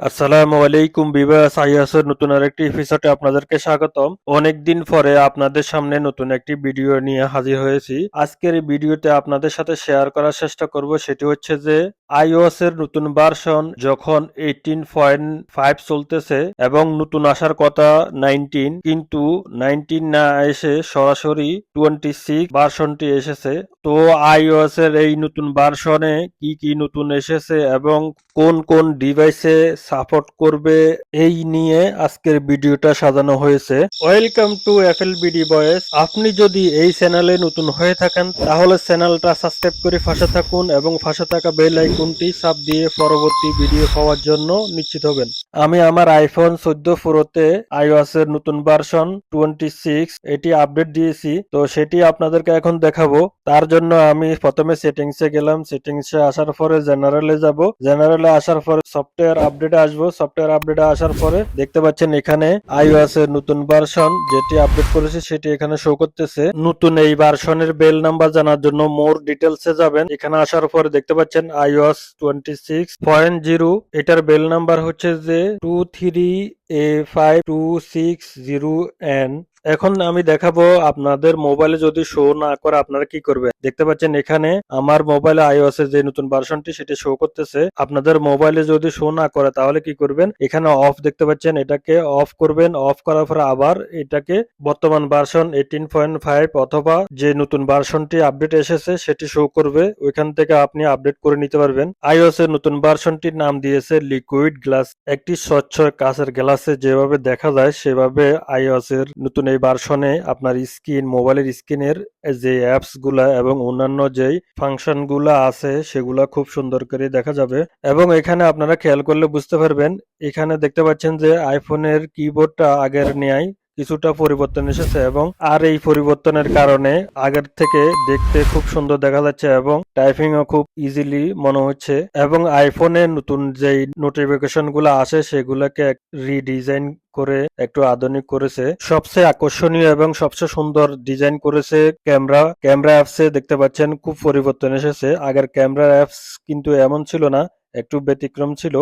আসসালামু আলাইকুম বিবাস আইয়াসের নতুন আরেকটি এপিসোডে আপনাদেরকে স্বাগতম। অনেকদিন পরে আপনাদের সামনে নতুন একটি ভিডিও নিয়ে হাজির হয়েছি। আজকের এই ভিডিওতে আপনাদের সাথে শেয়ার করার চেষ্টা করব, সেটি হচ্ছে যে আইওএস এর নতুন ভার্সন যখন এইটিন পয়েন্ট ফাইভ চলতেছে এবং নতুন আসার কথা নাইনটিন কিন্তু নাইনটিন না এসে সরাসরি টোয়েন্টি সিক্স ভার্সনটি এসেছে। তো আইওএস এর এই নতুন ভার্সনে কি কি নতুন এসেছে এবং কোন কোন ডিভাইসে সাপোর্ট করবে এই নিয়ে আজকের ভিডিওটা সাজানো হয়েছে। Welcome to FL BD boys আপনি যদি এই চ্যানেলে নতুন হয়ে থাকেন, তাহলে চ্যানেলটা সাবস্ক্রাইব করে ফাঁসে থাকুন এবং ফাঁসে থাকা বেল আইকনটি চাপ দিয়ে পরবর্তী ভিডিও পাওয়ার জন্য নিশ্চিত হবেন। আমি আমার আইফোন চোদ্দ প্রোতে আইওএস এর নতুন ভার্সন টোয়েন্টি সিক্স এটি আপডেট দিয়েছি। তো সেটি আপনাদেরকে এখন দেখাবো। তার জন্য আমি প্রথমে সেটিংসে গেলাম। সেটিংসে আসার পরে জেনারেলে যাব। জেনারেলে আসার পরে সফটওয়্যার আপডেটে আসব। সফটওয়্যার আপডেটে আসার পরে দেখতে পাচ্ছেন এখানে iOS এর নতুন ভার্সন যেটি আপডেট করেছে, সেটি এখানে শো করতেছে। নতুন এই ভার্সনের বেল নাম্বার জানার জন্য মোর ডিটেলসে যাবেন। এখানে আসার পরে দেখতে পাচ্ছেন iOS twenty six point zero এটার বেল নাম্বার হচ্ছে যে two three A five two six zero N এখন আমি দেখাবো আপনাদের মোবাইলে যদি শো না করে আপনারা কি করবেন দেখতে পাচ্ছেন এখানে আমার মোবাইলে iOS এর যে নতুন ভার্সনটি সেটি শো করতেছে। আপনাদের মোবাইলে যদি শো না করে তাহলে কি করবেন? এখানে অফ দেখতে পাচ্ছেন এটাকে অফ করবেন। অফ করার পরে আবার এটাকে বর্তমান ভার্সন এইটিন পয়েন্ট ফাইভ অথবা যে নতুন ভার্সনটি আপডেট এসেছে সেটি শো করবে। ওইখান থেকে আপনি আপডেট করে নিতে পারবেন। iOS এর নতুন ভার্সনটির নাম দিয়েছে লিকুইড গ্লাস একটি স্বচ্ছ কাঁচের গ্লাসে যেভাবে দেখা যায় সেভাবে iOS এর নতুন এই ভার্সনে আপনার স্ক্রিন মোবাইলের স্ক্রিনের যে অ্যাপসগুলা এবং অন্যান্য যেই ফাংশনগুলা আছে সেগুলা খুব সুন্দর করে দেখা যাবে। এবং এখানে আপনারা খেয়াল করলে বুঝতে পারবেন, এখানে দেখতে পাচ্ছেন যে আইফোনের কিবোর্ডটা আগের ন্যায় কিছুটা পরিবর্তন এসেছে এবং আর এই পরিবর্তনের কারণে আগের থেকে দেখতে খুব সুন্দর দেখা যাচ্ছে এবং টাইপিং ও খুব ইজিলি মনে হচ্ছে এবং আইফোনে নতুন যেই নোটিফিকেশনগুলো আসে সেগুলোকে রিডিজাইন করে একটু আধুনিক করেছে। সবচেয়ে আকর্ষণীয় এবং সবচেয়ে সুন্দর ডিজাইন করেছে ক্যামেরা। ক্যামেরা অ্যাপসে দেখতে পাচ্ছেন খুব পরিবর্তন এসেছে। আগের ক্যামেরা অ্যাপস কিন্তু এমন ছিল না, একটু ব্যতিক্রম ছিল।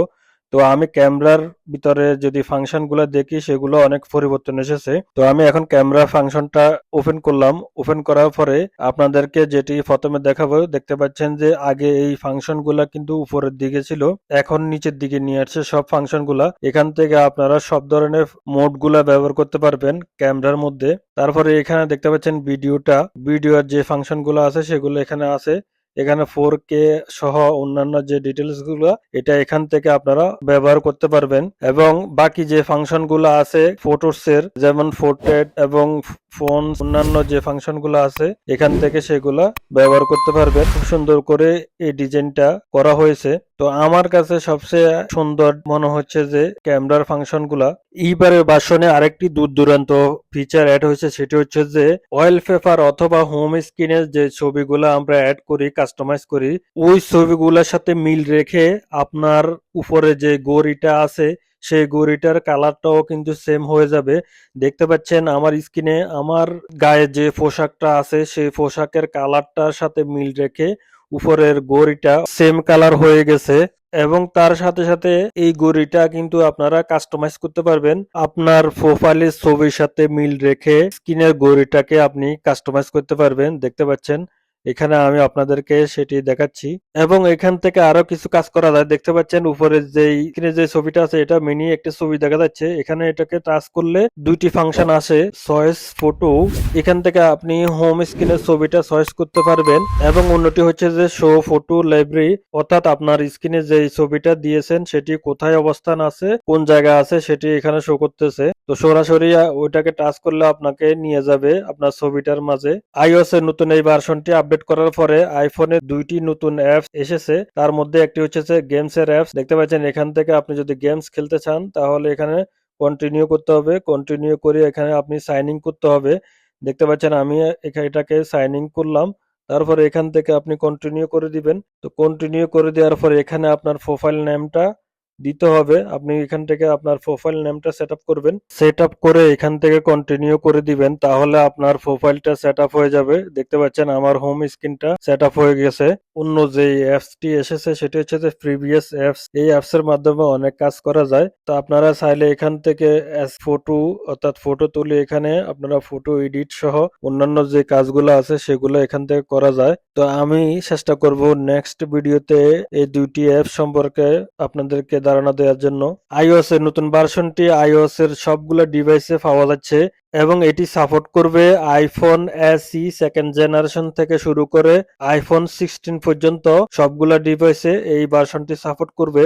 তো আমি ক্যামেরার ভিতরে যদি ফাংশনগুলো দেখি, সেগুলো অনেক পরিবর্তন এসেছে। তো আমি এখন ক্যামেরা ফাংশনটা ওপেন করলাম। ওপেন করার পরে আপনাদেরকে যেটি প্রথমে দেখাবো, দেখতে পাচ্ছেন যে আগে এই ফাংশনগুলা কিন্তু উপরের দিকে ছিল, এখন নিচের দিকে নিয়ে আসছে সব ফাংশনগুলা। এখান থেকে আপনারা সব ধরনের মোডগুলা ব্যবহার করতে পারবেন ক্যামেরার মধ্যে। তারপরে এখানে দেখতে পাচ্ছেন ভিডিওটা ভিডিওর যে ফাংশনগুলো আছে, সেগুলো এখানে আছে। এখানে ফোর কে সহ অন্যান্য যে ডিটেলসগুলো, এটা এখান থেকে আপনারা ব্যবহার করতে পারবেন। এবং বাকি যে ফাংশনগুলো আছে ফটোস এর, যেমন ফোর্ট্রেট এবং ফোন অন্যান্য যে ফাংশনগুলো আছে, এখান থেকে সেগুলা ব্যবহার করতে পারবে খুব সুন্দর করে এই ডিজাইনটা করা হয়েছে। তো আমার কাছে সবচেয়ে সুন্দর মনে হচ্ছে যে ক্যামেরার ফাংশনগুলা এইবারের বাসনে আরেকটি দূর দূরান্ত ফিচার অ্যাড হয়েছে, সেটি হচ্ছে যে অয়েল পেপার অথবা হোম স্ক্রিনের যে ছবিগুলো আমরা অ্যাড করি কাস্টমাইজ করি, ওই ছবিগুলোর সাথে মিল রেখে আপনার উপরে যে গড়িটা আছে সেই গড়িটার কালারটাও কিন্তু সেম হয়ে যাবে। দেখতে পাচ্ছেন আমার স্কিনে আমার গায়ে যে পোশাকটা আছে, সেই পোশাকের কালারটার সাথে মিল রেখে উপরের গড়িটা সেম কালার হয়ে গেছে এবং তার সাথে সাথে এই গড়িটা কিন্তু আপনারা কাস্টমাইজ করতে পারবেন। আপনার প্রোফাইলের ছবির সাথে মিল রেখে স্ক্রিনের গড়িটাকে আপনি কাস্টমাইজ করতে পারবেন। দেখতে পাচ্ছেন এখানে আমি আপনাদেরকে সেটি দেখাচ্ছি। এবং এখান থেকে আরও কিছু কাজ করা যায়। দেখতে পাচ্ছেন উপরে যে যে ছবিটা আছে, এটা মিনি একটা ছবি দেখা যাচ্ছে। এখানে এটাকে টাচ করলে দুইটি ফাংশন আছে চয়েস ফটো, এখান থেকে আপনি হোম স্ক্রিনের ছবিটা সয়েস করতে পারবেন। এবং অন্যটি হচ্ছে যে শো ফটো লাইব্রেরি, অর্থাৎ আপনার স্ক্রিনে যে ছবিটা দিয়েছেন, সেটি কোথায় অবস্থান আছে, কোন জায়গায় আছে, সেটি এখানে শো করতেছে। তো সরাসরি ওইটাকে টাচ করলে আপনাকে নিয়ে যাবে আপনার ছবিটার মাঝে। আইওএস এর নতুন এই ভার্সনটি আপডেট করার পরে আইফোনে দুইটি নতুন অ্যাপস এসেছে। তার মধ্যে একটি হচ্ছে গেমস এর অ্যাপস দেখতে পাচ্ছেন, এখান থেকে আপনি যদি গেমস খেলতে চান, তাহলে এখানে কন্টিনিউ করতে হবে। কন্টিনিউ করে এখানে আপনি সাইন ইন করতে হবে। দেখতে পাচ্ছেন, আমি এটাকে সাইন ইন করলাম। তারপরে এখান থেকে আপনি কন্টিনিউ করে দিবেন। তো কন্টিনিউ করে দেওয়ার পরে এখানে আপনার প্রোফাইল নেমটা দিতে হবে। আপনি এখান থেকে আপনার প্রোফাইল নেমটা সেট করবেন। সেট করে এখান থেকে কন্টিনিউ করে দিবেন, তাহলে আপনার প্রোফাইলটা সেট হয়ে যাবে। দেখতে পাচ্ছেন আমার হোম স্ক্রিনটা সেট হয়ে গেছে। অন্য যে অ্যাপসটি এসেছে, সেটি হচ্ছে যে প্রিভিয়াস অ্যাপস এই অ্যাপস এর মাধ্যমে অনেক কাজ করা যায়। তো আপনারা চাইলে এখান থেকে ফটো অর্থাৎ ফটো তুলে এখানে আপনারা ফটো এডিট সহ অন্যান্য যে কাজগুলো আছে, সেগুলো এখান থেকে করা যায়। তো আমি চেষ্টা করব নেক্সট ভিডিওতে এই দুইটি অ্যাপ সম্পর্কে আপনাদেরকে ধারণা দেওয়ার জন্য আইওএস এর নতুন ভার্সনটি আইওএস এর সবগুলো ডিভাইসে পাওয়া যাচ্ছে এবং এটি সাপোর্ট করবে আইফোন এসি সেকেন্ড জেনারেশন থেকে শুরু করে আইফোন সিক্সটিন পর্যন্ত সবগুলা ডিভাইসে এই ভার্সনটি সাপোর্ট করবে।